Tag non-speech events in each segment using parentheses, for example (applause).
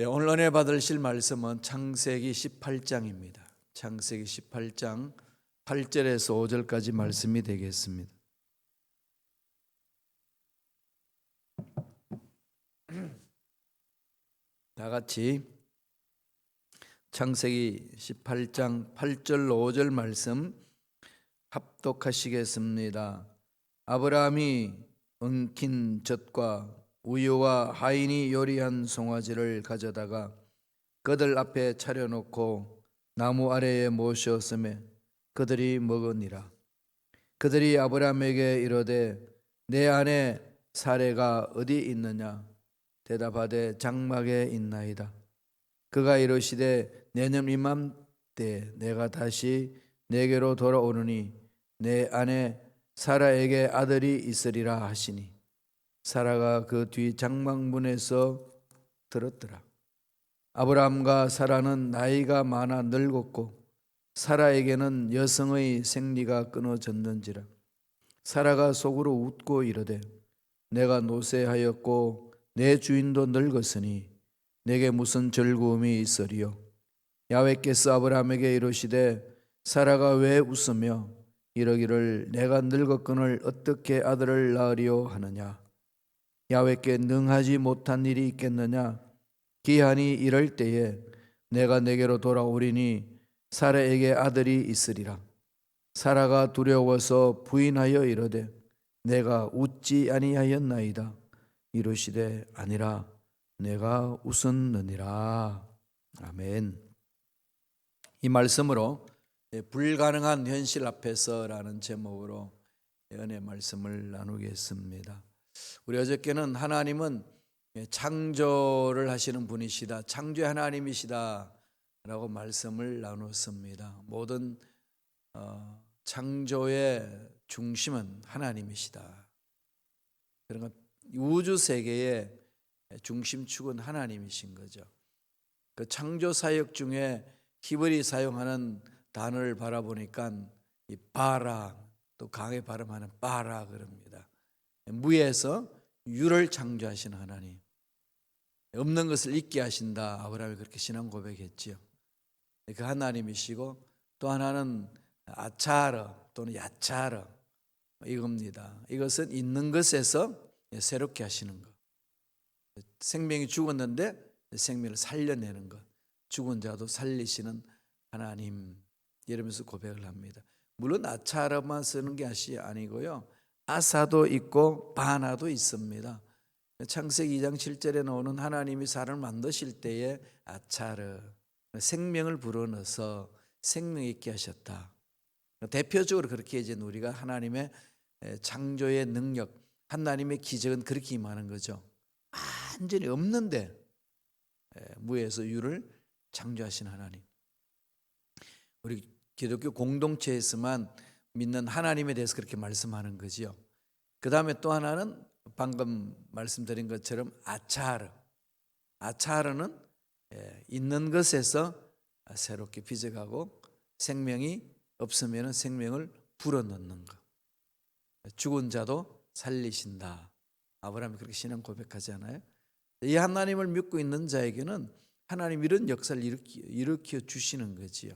예, 오늘 은혜 받으실 말씀은 창세기 18장입니다. 창세기 18장 8절에서 5절까지 말씀이 되겠습니다. (clears throat) 다 같이 창세기 18장 8절 5절 말씀 합독하시겠습니다. 아브라함이 엉킨 젖과 우유와 하인이 요리한 송아지를 가져다가 그들 앞에 차려놓고 나무 아래에 모셨음에 그들이 먹으니라. 그들이 아브라함에게 이르되 내 안에 사례가 어디 있느냐? 대답하되 장막에 있나이다. 그가 이르시되 내년 이맘때 내가 다시 내게로 돌아오느니 내 안에 사라에게 아들이 있으리라 하시니 사라가 그 뒤 장막문에서 들었더라. 아브라함과 사라는 나이가 많아 늙었고 사라에게는 여성의 생리가 끊어졌는지라. 사라가 속으로 웃고 이르되 내가 노쇠하였고 내 주인도 늙었으니 내게 무슨 즐거움이 있으리요? 야외께서 아브라함에게 이르시되 사라가 왜 웃으며 이러기를 내가 늙었거늘 어떻게 아들을 낳으리요 하느냐 야외께 능하지 못한 일이 있겠느냐? 기한이 이럴 때에 내가 내게로 돌아오리니 사라에게 아들이 있으리라. 사라가 두려워서 부인하여 이르되 내가 웃지 아니하였나이다. 이르시되 아니라 내가 웃었느니라. 아멘. 이 말씀으로 예, 불가능한 현실 앞에서라는 제목으로 은혜 말씀을 나누겠습니다. 우리 어저께는 하나님은 예, 창조를 하시는 분이시다. 창조의 하나님이시다 라고 말씀을 나눴습니다. 모든 어, 창조의 중심은 하나님이시다. 그러니까 우주 세계의 중심축은 하나님이신 거죠. 그 창조 사역 중에 히브리 사용하는 단어를 바라보니까 이 바라 또 강에 발음하는 바라 그럽니다. 무에서 유를 창조하신 하나님. 없는 것을 있게 하신다. 아브라함이 그렇게 신앙 고백했지요. 그 하나님이시고 또 하나는 아차르 또는 야차르 이겁니다. 이것은 있는 것에서 새롭게 하시는 것. 생명이 죽었는데 생명을 살려내는 것. 죽은 자도 살리시는 하나님 이러면서 고백을 합니다. 물론 아차르만 쓰는 것이 아니고요. 아사도 있고 바나도 있습니다. 창세기 2장 7절에 나오는 하나님이 사람을 만드실 때에 아차르 생명을 불어넣어서 생명 있게 하셨다. 대표적으로 그렇게 이제 우리가 하나님의 창조의 능력, 하나님의 기적은 그렇게 임하는 거죠. 완전히 없는데 무에서 유를 창조하신 하나님. 우리 기독교 공동체에서만 믿는 하나님에 대해서 그렇게 말씀하는 거지요. 그 다음에 또 하나는 방금 말씀드린 것처럼 아차르. 아차르는 있는 것에서 새롭게 빚어가고 생명이 없으면 생명을 불어넣는 것. 죽은 자도 살리신다. 아브라함이 그렇게 신앙 고백하지 이 하나님을 믿고 있는 자에게는 하나님 이런 역사를 일으키, 일으켜 주시는 거지요.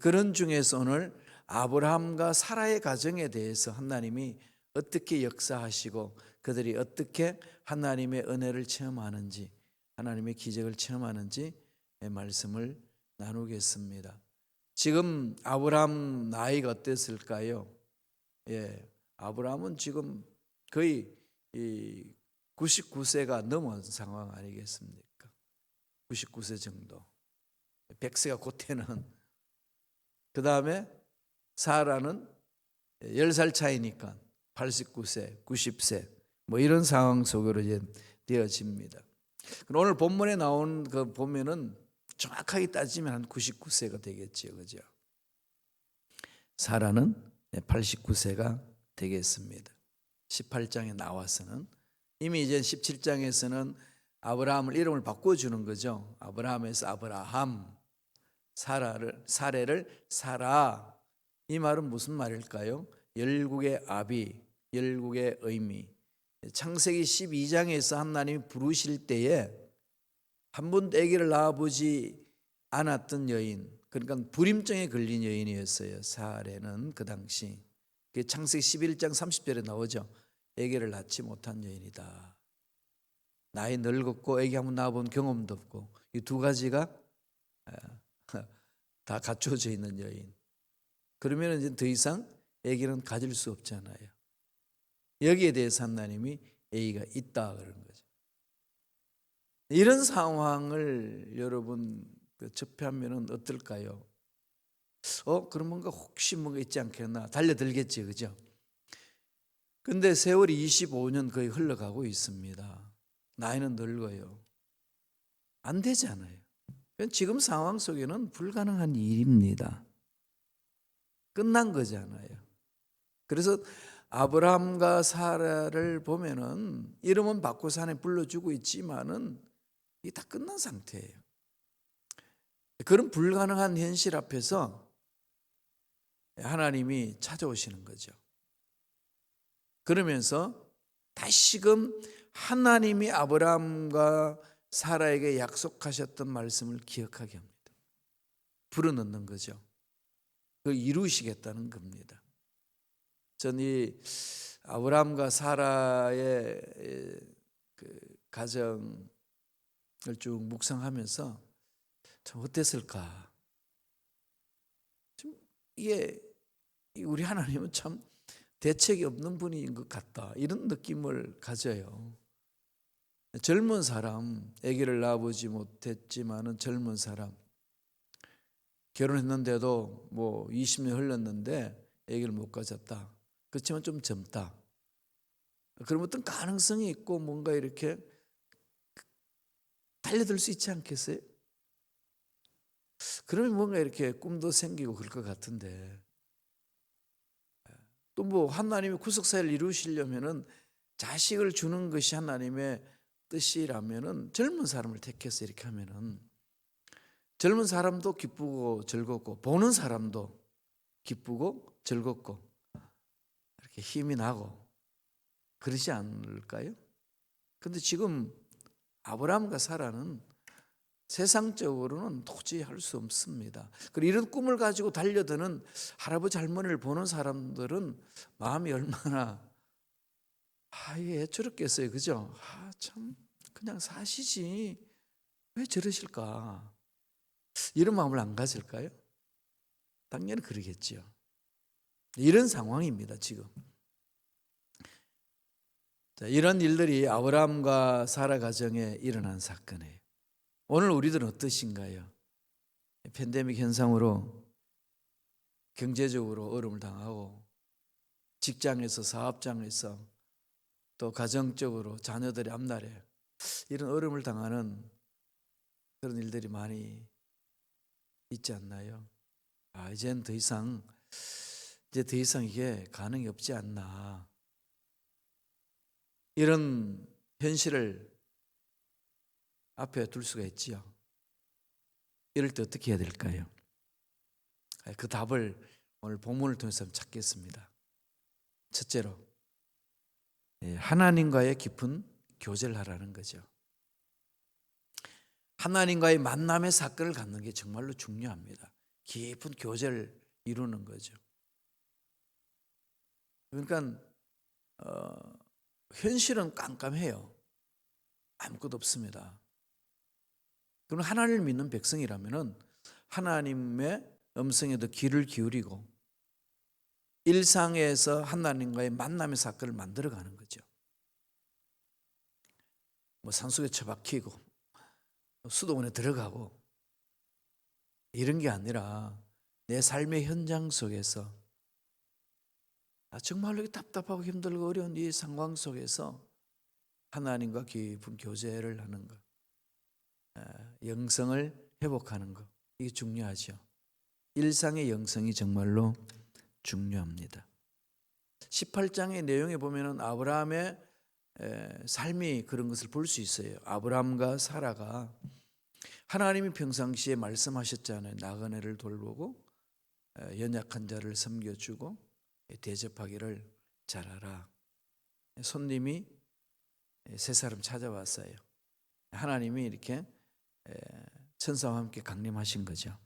그런 중에서 오늘 아브라함과 사라의 가정에 대해서 하나님이 어떻게 역사하시고 그들이 어떻게 하나님의 은혜를 체험하는지 하나님의 기적을 체험하는지 말씀을 나누겠습니다. 지금 아브라함 나이가 어땠을까요? 예, 아브라함은 지금 거의 99세가 넘은 상황 아니겠습니까? 99세 정도. 100세가 곧 되는 그 다음에 사라는 10살 차이니까 89세, 90세 뭐 이런 상황 속으로 이제 되어집니다. 오늘 본문에 나온 그 보면은 정확하게 따지면 한 99세가 되겠죠. 그죠? 사라는 89세가 되겠습니다. 18장에 나와서는 이미 이제 17장에서는 아브라함을 이름을 바꿔 주는 거죠. 아브라함에서 아브라함, 사라를 사례를 사라. 이 말은 무슨 말일까요? 열국의 아비, 열국의 의미. 창세기 12장에서 하나님이 부르실 때에 한 번도 아기를 낳아보지 않았던 여인, 그러니까 불임증에 걸린 여인이었어요. 사례는 그 당시. 그 창세기 11장 30절에 나오죠. 아기를 낳지 못한 여인이다. 나이 늙었고 아기 한번 낳아본 경험도 없고 이 두 가지가 아, (laughs) 다 갖춰져 있는 여인. 그러면 이제 더 이상 아기는 가질 수 없잖아요. 여기에 대해서 하나님이 아기가 있다 그런 거죠. 이런 상황을 여러분 그 접하면은 어떨까요? 어, 그럼 뭔가 혹시 뭔가 있지 않겠나 달려들겠지, 그죠? 근데 세월이 25년 거의 흘러가고 있습니다. 나이는 늙어요. 안 되잖아요. 지금 상황 속에는 불가능한 일입니다. 끝난 거잖아요. 그래서 아브라함과 사라를 보면은 이름은 바꿔 산에 불러주고 있지만은 이게 다 끝난 상태예요. 그런 불가능한 현실 앞에서 하나님이 찾아오시는 거죠. 그러면서 다시금 하나님이 아브라함과 사라에게 약속하셨던 말씀을 기억하게 합니다. 불어넣는 거죠. 그걸 이루시겠다는 겁니다. 전이 아브라함과 사라의 그 가정을 쭉 묵상하면서 참 어땠을까? 좀 이게 우리 하나님은 참 대책이 없는 분인 것 같다 이런 느낌을 가져요. 젊은 사람 아기를 낳아보지 못했지만은 젊은 사람 결혼했는데도 뭐 20년 흘렀는데 아기를 못 가졌다. 그렇지만 좀 젊다. 그럼 어떤 가능성이 있고 뭔가 이렇게 달려들 수 있지 않겠어요? 그러면 뭔가 이렇게 꿈도 생기고 그럴 것 같은데 또 뭐 하나님이 구속사를 이루시려면은 자식을 주는 것이 하나님의 뜻이라면은 젊은 사람을 택해서 이렇게 하면은 젊은 사람도 기쁘고 즐겁고 보는 사람도 기쁘고 즐겁고 이렇게 힘이 나고 그러지 않을까요? 근데 지금 아브라함과 사라는 세상적으로는 도저히 할 수 없습니다. 그리고 이런 꿈을 가지고 달려드는 할아버지 할머니를 보는 사람들은 마음이 얼마나 아, 이게 애처롭겠어요. 그죠? 아, 참 그냥 사시지. 왜 저러실까? 이런 마음을 안 가질까요? 당연히 그러겠죠. 이런 상황입니다, 지금. 자, 이런 일들이 아브라함과 사라 가정에 일어난 사건이에요. 오늘 우리들은 어떠신가요? 팬데믹 현상으로 경제적으로 어려움을 당하고 직장에서 사업장에서 또 가정적으로 자녀들의 앞날에 이런 어려움을 당하는 그런 일들이 많이 있지 않나요? 아, 이제는 더 이상 이제 더 이상 이게 가능이 없지 않나. 이런 현실을 앞에 둘 수가 있지요. 이럴 때 어떻게 해야 될까요? 그 답을 오늘 본문을 통해서 찾겠습니다. 첫째로 예, 하나님과의 깊은 교제를 하라는 거죠. 하나님과의 만남의 사건을 갖는 게 정말로 중요합니다. 깊은 교제를 이루는 거죠. 그러니까 어, 현실은 깜깜해요. 아무것도 없습니다. 그럼 하나님을 믿는 백성이라면은 하나님의 음성에도 귀를 기울이고 일상에서 하나님과의 만남의 사건을 만들어가는 거죠. 뭐 산속에 처박히고 수도원에 들어가고 이런 게 아니라 내 삶의 현장 속에서 아, 정말로 답답하고 힘들고 어려운 이 상황 속에서 하나님과 깊은 교제를 하는 것, 아, 영성을 회복하는 것 이게 중요하죠. 일상의 영성이 정말로 중요합니다. 18장의 내용에 보면은 아브라함의 삶이 그런 것을 볼 수 있어요. 아브라함과 사라가 하나님이 평상시에 말씀하셨잖아요. 나그네를 돌보고 연약한 자를 섬겨주고 대접하기를 잘하라. 손님이 세 사람 찾아왔어요. 하나님이 이렇게 천사와 함께 강림하신 거죠.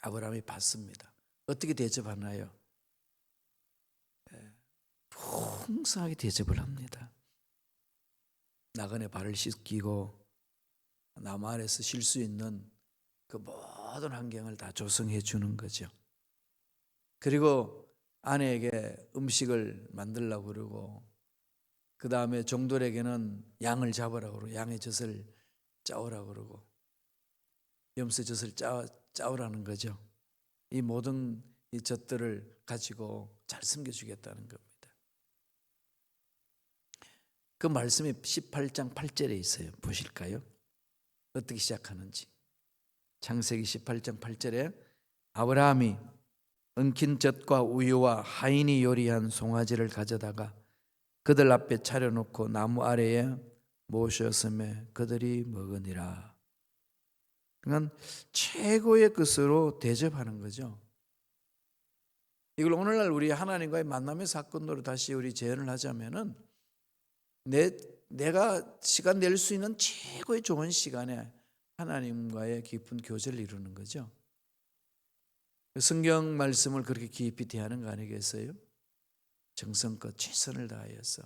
아브라함이 받습니다. 어떻게 대접하나요? 예, 풍성하게 대접을 합니다. 나그네 발을 씻기고 나무 아래서 쉴 수 있는 그 모든 환경을 다 조성해 주는 거죠. 그리고 아내에게 음식을 만들라고 그러고 그 다음에 종들에게는 양을 잡으라고 그러고 양의 젖을 짜오라고 그러고 염소 젖을 짜, 짜오라는 거죠. 이 모든 이 젖들을 가지고 잘 숨겨주겠다는 겁니다. 그 말씀이 18장 8절에 있어요. 보실까요? 어떻게 시작하는지. 창세기 18장 8절에 아브라함이 엉킨 젖과 우유와 하인이 요리한 송아지를 가져다가 그들 앞에 차려놓고 나무 아래에 모셨음에 그들이 먹으니라. 그러니까 최고의 것으로 대접하는 거죠. 이걸 오늘날 우리 하나님과의 만남의 사건으로 다시 우리 재현을 하자면은 내 내가 시간 낼 수 있는 최고의 좋은 시간에 하나님과의 깊은 교제를 이루는 거죠. 성경 말씀을 그렇게 깊이 대하는 거 아니겠어요? 정성껏 최선을 다하여서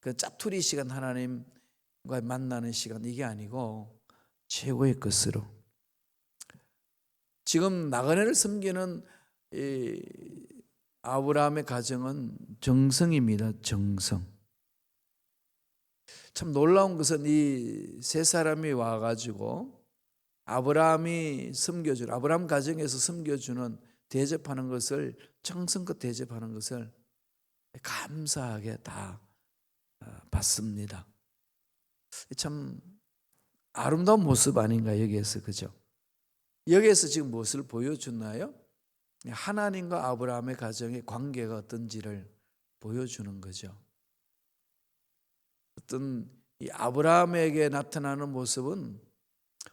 그 짜투리 시간 하나님과 만나는 시간 이게 아니고 최고의 것으로 지금 나그네를 섬기는 이 아브라함의 가정은 정성입니다. 정성. 참 놀라운 것은 이 세 사람이 와가지고 아브라함이 섬겨주는 아브라함 가정에서 섬겨주는 대접하는 것을 정성껏 대접하는 것을 감사하게 다 어, 받습니다. 참 아름다운 모습 아닌가 여기에서 그죠? 여기에서 지금 무엇을 보여주나요? 하나님과 아브라함의 가정의 관계가 어떤지를 보여주는 거죠. 어떤 이 아브라함에게 나타나는 모습은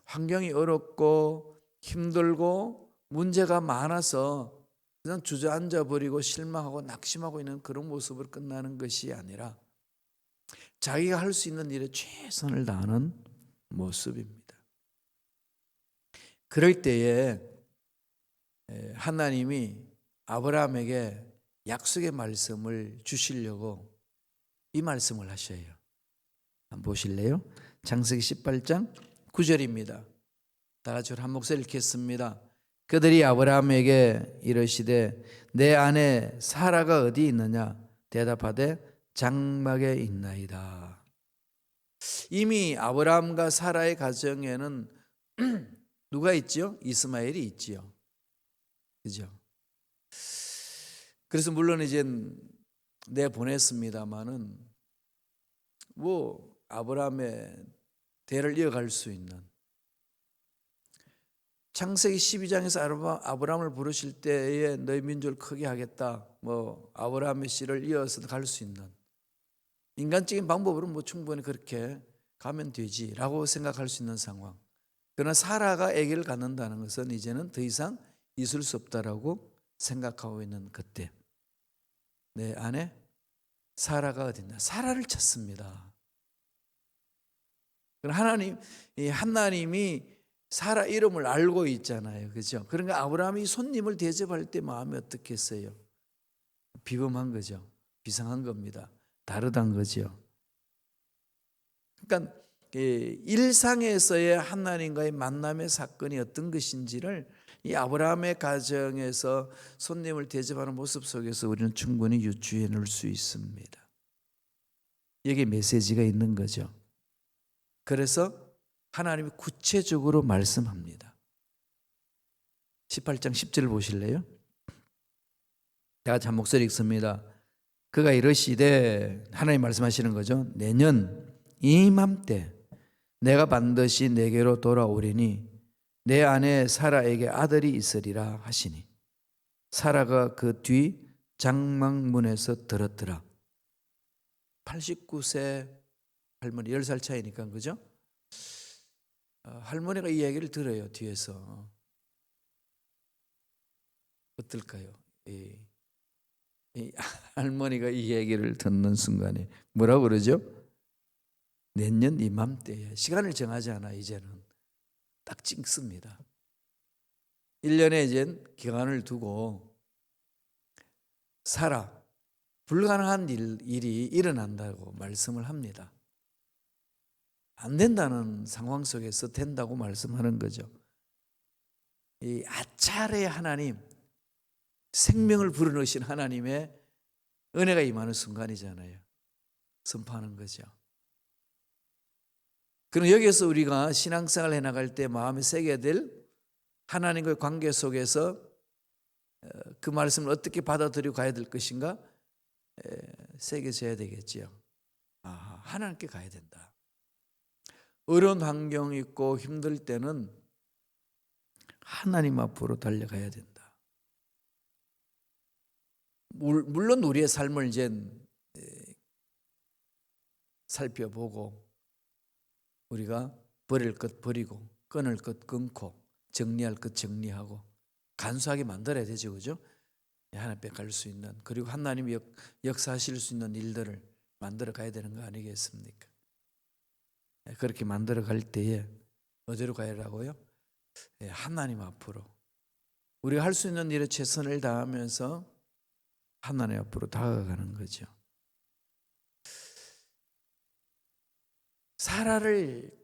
환경이 어렵고 힘들고 문제가 많아서 그냥 주저앉아 버리고 실망하고 낙심하고 있는 그런 모습을 끝나는 것이 아니라 자기가 할 수 있는 일에 최선을 다하는 모습입니다. 그럴 때에 하나님이 아브라함에게 약속의 말씀을 주시려고 이 말씀을 하셔요. 보실래요? 장세기 18장 9절입니다. 다 같이 한 목소리 읽겠습니다. 그들이 아브라함에게 이르시되 내 아내 사라가 어디 있느냐 대답하되 장막에 있나이다. 이미 아브라함과 사라의 가정에는 (clears throat) 누가 있지요? 이스마엘이 있지요. 그죠? 그래서 물론 이제 내 보냈습니다마는 뭐 아브라함의 대를 이어갈 수 있는 창세기 12장에서 아브라함을 부르실 때에 너희 민족을 크게 하겠다. 뭐 아브라함의 씨를 이어서 갈 수 있는 인간적인 방법으로 뭐 충분히 그렇게 가면 되지라고 생각할 수 있는 상황. 그러나 사라가 아기를 갖는다는 것은 이제는 더 이상 있을 수 없다라고 생각하고 있는 그때 내 안에 사라가 어딨나? 사라를 찾습니다. 하나님, 하나님이 사라 이름을 알고 있잖아요. 그죠? 그러니까 아브라함이 손님을 대접할 때 마음이 어떻겠어요? 비범한 거죠. 비상한 겁니다. 다르단 거죠. 그러니까 일상에서의 하나님과의 만남의 사건이 어떤 것인지를 이 아브라함의 가정에서 손님을 대접하는 모습 속에서 우리는 충분히 유추해 놓을 수 있습니다. 여기 메시지가 있는 거죠. 그래서 하나님이 구체적으로 말씀합니다. 18장 10절을 보실래요? 제가 참 목소리 읽습니다. 그가 이러시되 하나님 말씀하시는 거죠. 내년 이맘때 내가 반드시 내게로 돌아오리니 내 아내 사라에게 아들이 있으리라 하시니 사라가 그 뒤 장막문에서 들었더라. 89세 할머니 10살 차이니까 그죠? 어, 할머니가 이 얘기를 들어요 뒤에서 어떨까요? 이, 이 (laughs) 할머니가 이 얘기를 듣는 순간에 뭐라고 그러죠? 내년 이맘때에 시간을 정하지 않아 이제는 딱 찍습니다. 1년에 이제 기간을 두고 살아 불가능한 일, 일이 일어난다고 말씀을 합니다. 안 된다는 상황 속에서 된다고 말씀하는 거죠. 이 아차레 하나님, 생명을 불어넣으신 하나님의 은혜가 임하는 순간이잖아요. 선포하는 거죠. 그럼 여기서 우리가 신앙생활 해 나갈 때 마음에 새겨야 될 하나님과의 관계 속에서 어, 그 말씀을 어떻게 받아들이고 가야 될 것인가 에, 새겨져야 되겠지요. 아, 하나님께 가야 된다. 어려운 환경 있고 힘들 때는 하나님 앞으로 달려가야 된다. 물- 물론 우리의 삶을 이제 에, 살펴보고 우리가 버릴 것 버리고 끊을 것 끊고 정리할 것 정리하고 간소하게 만들어야 되죠, 그죠? 하나님께 갈수 있는 그리고 하나님이 역, 역사하실 수 있는 일들을 만들어 가야 되는 거 아니겠습니까? 예, 그렇게 만들어 갈 때에 어디로 가야라고요? 예, 하나님 앞으로 우리가 할 수 있는 일에 최선을 다하면서 하나님 앞으로 다가가는 거죠. 사라를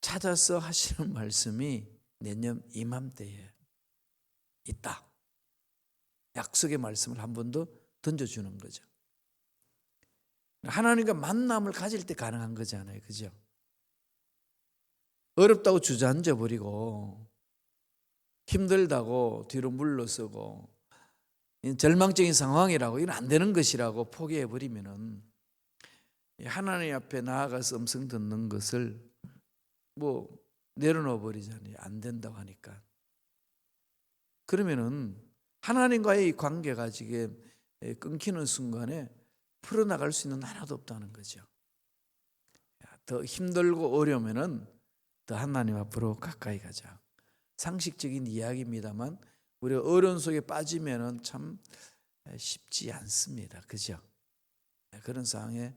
찾아서 하시는 (laughs) 말씀이 내년 이맘때에 있다. 약속의 말씀을 한 번 더 던져주는 거죠. 하나님과 만남을 가질 때 가능한 거잖아요. 그죠? 어렵다고 주저앉아 버리고 힘들다고 뒤로 물러서고 절망적인 상황이라고 이건 안 되는 것이라고 포기해 버리면은 하나님 앞에 나아가서 음성 듣는 것을 뭐 내려놓아 버리잖아요. 안 된다고 하니까. 그러면은 하나님과의 이 관계가 지금 끊기는 순간에 풀어나갈 수 있는 하나도 없다는 거죠. 더 힘들고 어려우면은 더 하나님 앞으로 가까이 가자. 상식적인 이야기입니다만 우리 어려운 속에 빠지면은 참 쉽지 않습니다. 그죠? 그런 상황에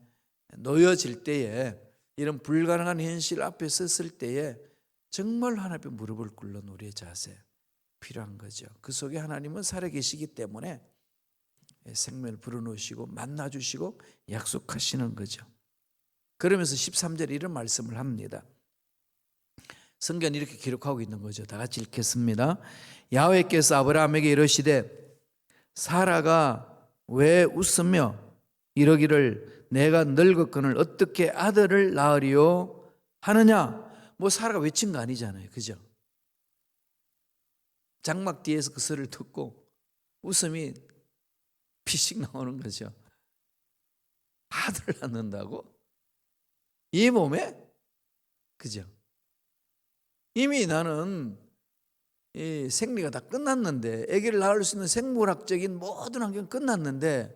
놓여질 때에 이런 불가능한 현실 앞에 섰을 때에 정말 하나님 앞에 무릎을 꿇는 우리의 자세 필요한 거죠. 그 속에 하나님은 살아계시기 때문에 생명을 불어넣으시고 만나주시고 약속하시는 거죠. 그러면서 13절에 이런 말씀을 합니다. 성경 이렇게 기록하고 있는 거죠. 다 같이 읽겠습니다. 야훼께서 아브라함에게 이르시되 사라가 왜 웃으며 이러기를 내가 늙었거늘 어떻게 아들을 낳으리요 하느냐? 뭐 사라가 외친 거 아니잖아요. 그죠? 장막 뒤에서 그 소리를 듣고 웃음이 피식 나오는 거죠. 아들 낳는다고? 이 몸에? 그죠? 이미 나는 이 생리가 다 끝났는데 아기를 낳을 수 있는 생물학적인 모든 환경 끝났는데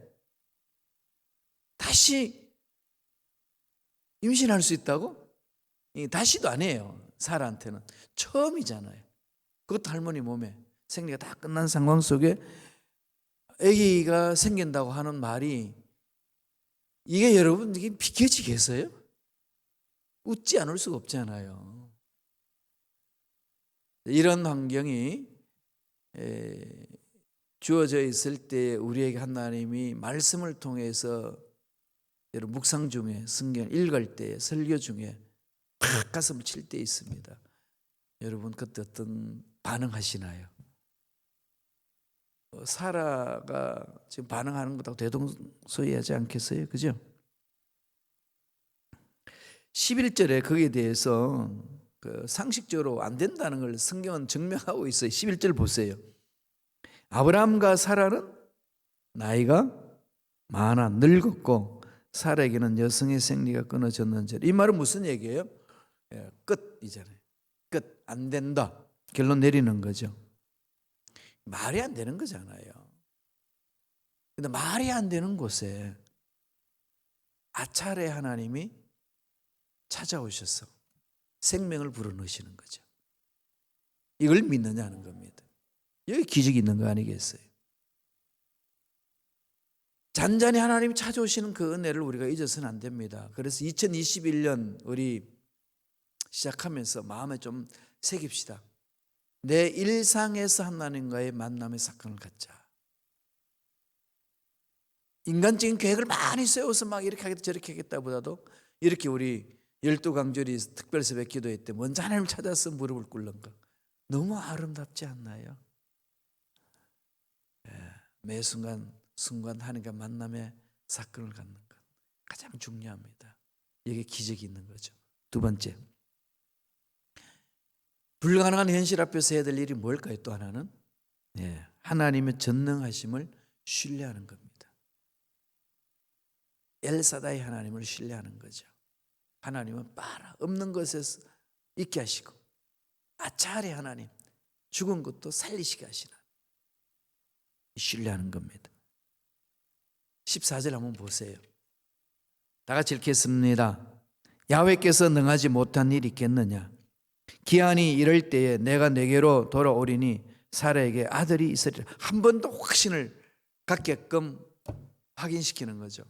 다시 임신할 수 있다고? 이 다시도 아니에요. 사라한테는 처음이잖아요. 그것도 할머니 몸에 생리가 다 끝난 상황 속에 아기가 생긴다고 하는 말이 이게 여러분 이게 비켜지겠어요? 웃지 않을 수가 없잖아요. 이런 환경이 에, 주어져 있을 때 우리에게 하나님이 말씀을 통해서 여러분 묵상 중에 성경 읽을 때 설교 중에 팍 가슴을 칠 때 있습니다. 여러분 그때 어떤 반응하시나요? 어, 사라가 지금 반응하는 것하고 대동소이하지 않겠어요? 그죠? 11절에 거기에 대해서 그 상식적으로 안 된다는 걸 성경은 증명하고 있어요. 11절 보세요. 아브라함과 사라는 나이가 많아 늙었고 사라에게는 여성의 생리가 끊어졌는지 이 말은 무슨 얘기예요? 예, 끝이잖아요. 끝 안 된다. 결론 내리는 거죠. 말이 안 되는 거잖아요. 근데 말이 안 되는 곳에 아차레 하나님이 찾아오셔서 생명을 불어넣으시는 거죠. 이걸 믿느냐는 겁니다. 여기 기적이 있는 거 아니겠어요? 잔잔히 하나님이 찾아오시는 그 은혜를 우리가 잊어서는 안 됩니다. 그래서 2021년 우리 시작하면서 마음에 좀 새깁시다. 내 일상에서 하나님과의 만남의 사건을 갖자. 인간적인 계획을 많이 세워서 막 이렇게 하겠다 저렇게 하겠다 보다도 이렇게 우리 열두 강절이 특별 새벽 기도회 때 먼저 하나님을 찾아서 무릎을 꿇는 것 너무 아름답지 않나요? 예, 매 순간 순간 하나님과 만남의 사건을 갖는 것 가장 중요합니다. 이게 기적이 있는 거죠. 두 번째 불가능한 현실 앞에서 해야 될 일이 뭘까요? 또 하나는 예, 하나님의 전능하심을 신뢰하는 겁니다. 엘사다의 하나님을 신뢰하는 거죠. 하나님은 빨아 없는 것에서 있게 하시고 아차리 하나님 죽은 것도 살리시게 하시는 신뢰하는 겁니다. 14절 한번 보세요. 다 같이 읽겠습니다. 야훼께서 능하지 못한 일이 있겠느냐? 기한이 이럴 때에 내가 내게로 돌아오리니 사라에게 아들이 있으리라. 한 번 더 확신을 갖게끔 확인시키는 거죠.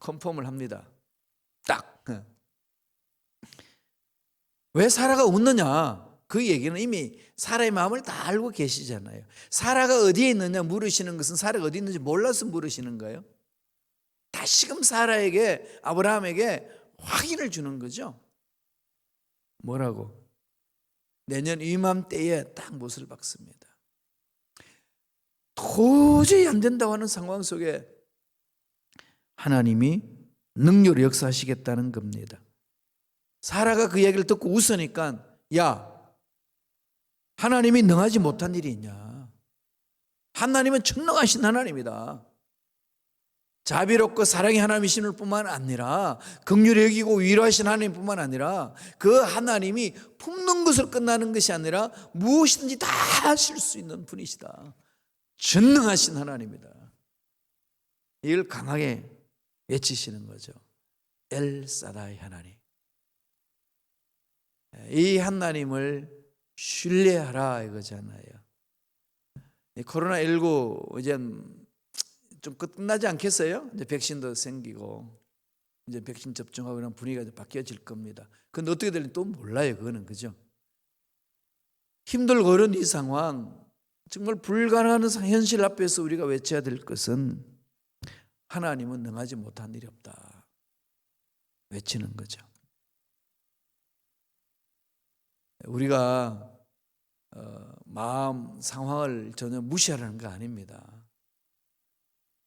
컨펌을 합니다. 딱. 왜 사라가 웃느냐? 그 얘기는 이미 사라의 마음을 다 알고 계시잖아요. 사라가 어디에 있느냐 물으시는 것은 사라가 어디 있는지 몰라서 물으시는 거예요. 다시금 사라에게 아브라함에게 확인을 주는 거죠. 뭐라고? 내년 이맘때에 딱 못을 박습니다. 도저히 안 된다고 하는 상황 속에 하나님이 능력으로 역사하시겠다는 겁니다. 사라가 그 얘기를 듣고 웃으니까 야 하나님이 능하지 못한 일이 있냐? 하나님은 천능하신 하나님이다. 자비롭고 사랑의 하나님이심을 뿐만 아니라 긍휼히 여기고 위로하신 하나님뿐만 아니라 그 하나님이 품는 것으로 끝나는 것이 아니라 무엇이든지 다 하실 수 있는 분이시다. 전능하신 하나님이다. 이걸 강하게 외치시는 거죠. 엘사다의 하나님. 이 하나님을 신뢰하라 이거잖아요. 코로나19 이제 좀 끝나지 않겠어요? 이제 백신도 생기고 이제 백신 접종하고 그런 분위기가 이제 바뀌어질 겁니다. 근데 어떻게 될지 또 몰라요. 그거는 그죠? 힘들고 어려운 이 상황 정말 불가능한 현실 앞에서 우리가 외쳐야 될 것은 하나님은 능하지 못한 일이 없다. 외치는 거죠. 우리가 어, 마음 상황을 전혀 무시하라는 거 아닙니다.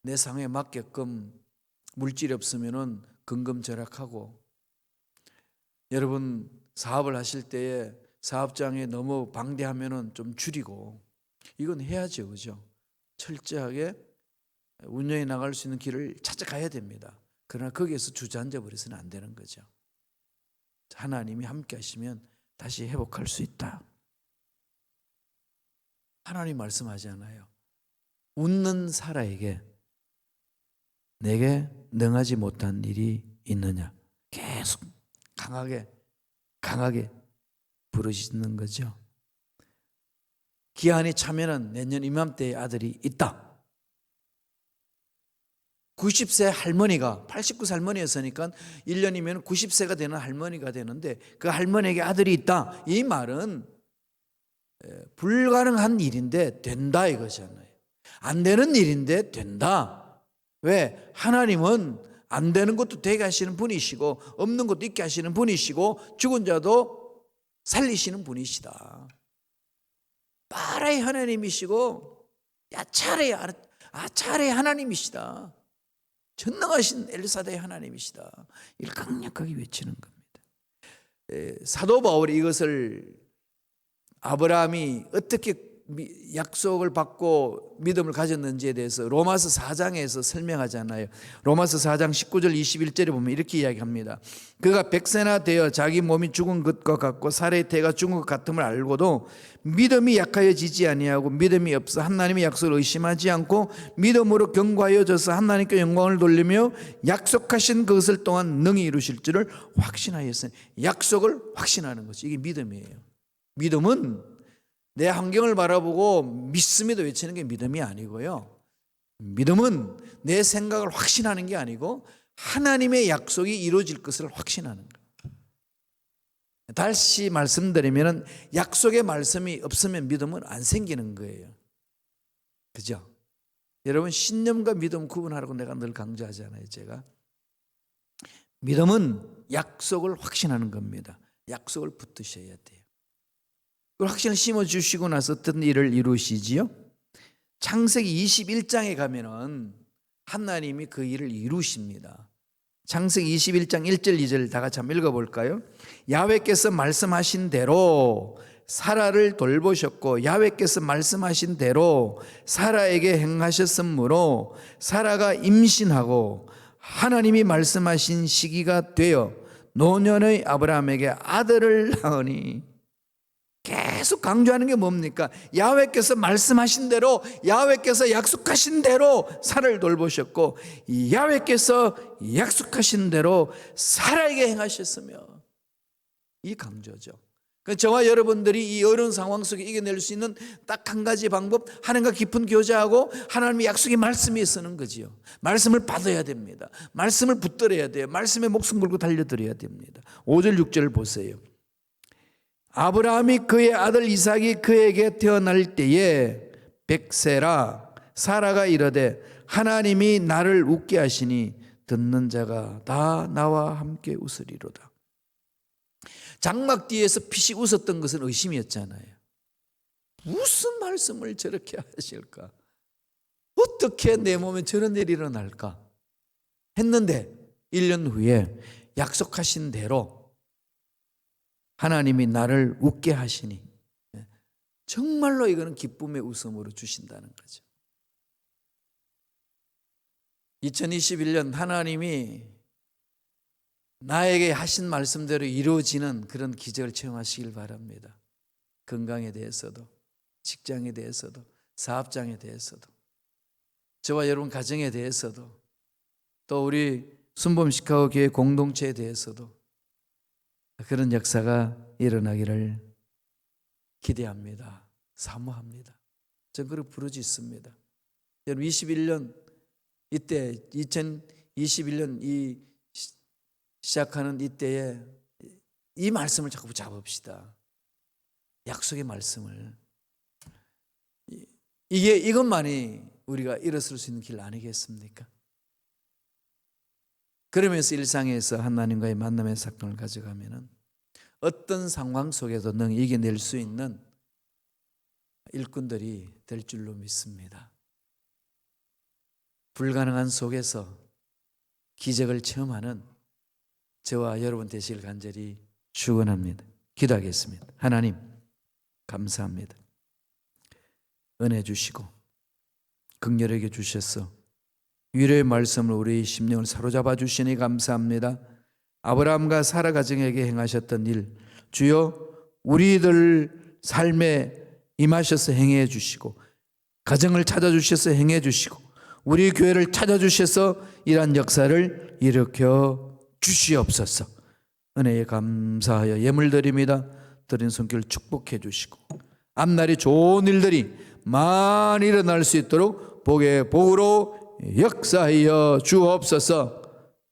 내 상황에 맞게끔 물질이 없으면은 근검절약하고 여러분 사업을 하실 때에 사업장에 너무 방대하면은 좀 줄이고 이건 해야죠, 그죠? 철저하게 운영해 나갈 수 있는 길을 찾아가야 됩니다. 그러나 거기에서 주저앉아 버려서는 안 되는 거죠. 하나님이 함께 하시면 다시 회복할 수 있다. 하나님 말씀하잖아요. 웃는 사라에게 내게 능하지 못한 일이 있느냐. 계속 강하게, 강하게 부르시는 거죠. 기한이 차면은 내년 이맘때에 아들이 있다. 90세 할머니가 89세 할머니였으니까 1년이면 90세가 되는 할머니가 되는데 그 할머니에게 아들이 있다. 이 말은 불가능한 일인데 된다 이거잖아요. 안 되는 일인데 된다. 왜? 하나님은 안 되는 것도 되게 하시는 분이시고 없는 것도 있게 하시는 분이시고 죽은 자도 살리시는 분이시다. 빠라의 하나님이시고 야차레의 아차레의 하나님이시다. 전능하신 엘사다의 하나님이시다. 이걸 강력하게 외치는 겁니다. 사도 바울이 이것을 아브라함이 어떻게 약속을 받고 믿음을 가졌는지에 대해서 로마서 4장에서 설명하잖아요. 로마서 4장 19절 21절에 보면 이렇게 이야기합니다. 그가 백세나 되어 자기 몸이 죽은 것과 같고 살의 태가 죽은 것 같음을 알고도 믿음이 약하여지지 아니하고 믿음이 없어 하나님의 약속을 의심하지 않고 믿음으로 경과하여져서 하나님께 영광을 돌리며 약속하신 그것을 또한 능히 이루실 줄을 확신하였으니 약속을 확신하는 것이 이게 믿음이에요. 믿음은 내 환경을 바라보고 믿습니다 외치는 게 믿음이 아니고요. 믿음은 내 생각을 확신하는 게 아니고 하나님의 약속이 이루어질 것을 확신하는 거예요. 다시 말씀드리면 약속의 말씀이 없으면 믿음은 안 생기는 거예요. 그죠? 여러분 신념과 믿음 구분하라고 내가 늘 강조하잖아요. 제가 믿음은 약속을 확신하는 겁니다. 약속을 붙드셔야 돼요. 그 확신을 심어 주시고 나서 어떤 일을 이루시지요? 창세기 21장에 가면은 하나님이 그 일을 이루십니다. 창세기 21장 1절 2절 다 같이 한번 읽어 볼까요? 야훼께서 말씀하신 대로 사라를 돌보셨고 야훼께서 말씀하신 대로 사라에게 행하셨으므로 사라가 임신하고 하나님이 말씀하신 시기가 되어 노년의 아브라함에게 아들을 낳으니 계속 강조하는 게 뭡니까? 야훼께서 말씀하신 대로 야훼께서 약속하신 대로 사라를 돌보셨고 야훼께서 약속하신 대로 사라에게 행하셨으며 이 강조죠. 그 저와 여러분들이 이 어려운 상황 속에 이겨낼 수 있는 딱 한 가지 방법 하나님과 깊은 교제하고 하나님의 약속의 말씀이 쓰는 거지요. 말씀을 받아야 됩니다. 말씀을 붙들어야 돼요. 말씀에 목숨 걸고 달려드려야 됩니다. 5절 6절 보세요. 아브라함이 그의 아들 이삭이 그에게 태어날 때에 백세라 사라가 이르되 하나님이 나를 웃게 하시니 듣는 자가 다 나와 함께 웃으리로다. 장막 뒤에서 피식 웃었던 것은 의심이었잖아요. 무슨 말씀을 저렇게 하실까? 어떻게 내 몸에 저런 일이 일어날까? 했는데 1년 후에 약속하신 대로 하나님이 나를 웃게 하시니 정말로 이거는 기쁨의 웃음으로 주신다는 거죠. 2021년 하나님이 나에게 하신 말씀대로 이루어지는 그런 기적을 체험하시길 바랍니다. 건강에 대해서도, 직장에 대해서도, 사업장에 대해서도, 저와 여러분 가정에 대해서도, 또 우리 순범 시카고 교회 공동체에 대해서도 그런 역사가 일어나기를 기대합니다. 사모합니다. 전 그렇게 부르짖습니다. 여러분 21년 이때 2021년 이 시작하는 이때에 이 말씀을 자꾸 잡읍시다. 약속의 말씀을. 이게 이것만이 우리가 일어설 수 있는 길 아니겠습니까? 그러면서 일상에서 하나님과의 만남의 사건을 가져가면은 어떤 상황 속에도 능 이겨낼 수 있는 일꾼들이 될 줄로 믿습니다. 불가능한 속에서 기적을 체험하는 저와 여러분 되시길 간절히 축원합니다. 기도하겠습니다. 하나님 감사합니다. 은혜 주시고 극렬하게 주셔서 위로의 말씀을 우리 심령을 사로잡아 주시니 감사합니다. 아브라함과 사라 가정에게 행하셨던 일 주여 우리들 삶에 임하셔서 행해 주시고 가정을 찾아 주셔서 행해 주시고 우리 교회를 찾아 주셔서 이러한 역사를 일으켜 주시옵소서. 은혜에 감사하여 예물 드립니다. 드린 손길 축복해 주시고 앞날이 좋은 일들이 많이 일어날 수 있도록 복의 복으로 역사하여 주옵소서.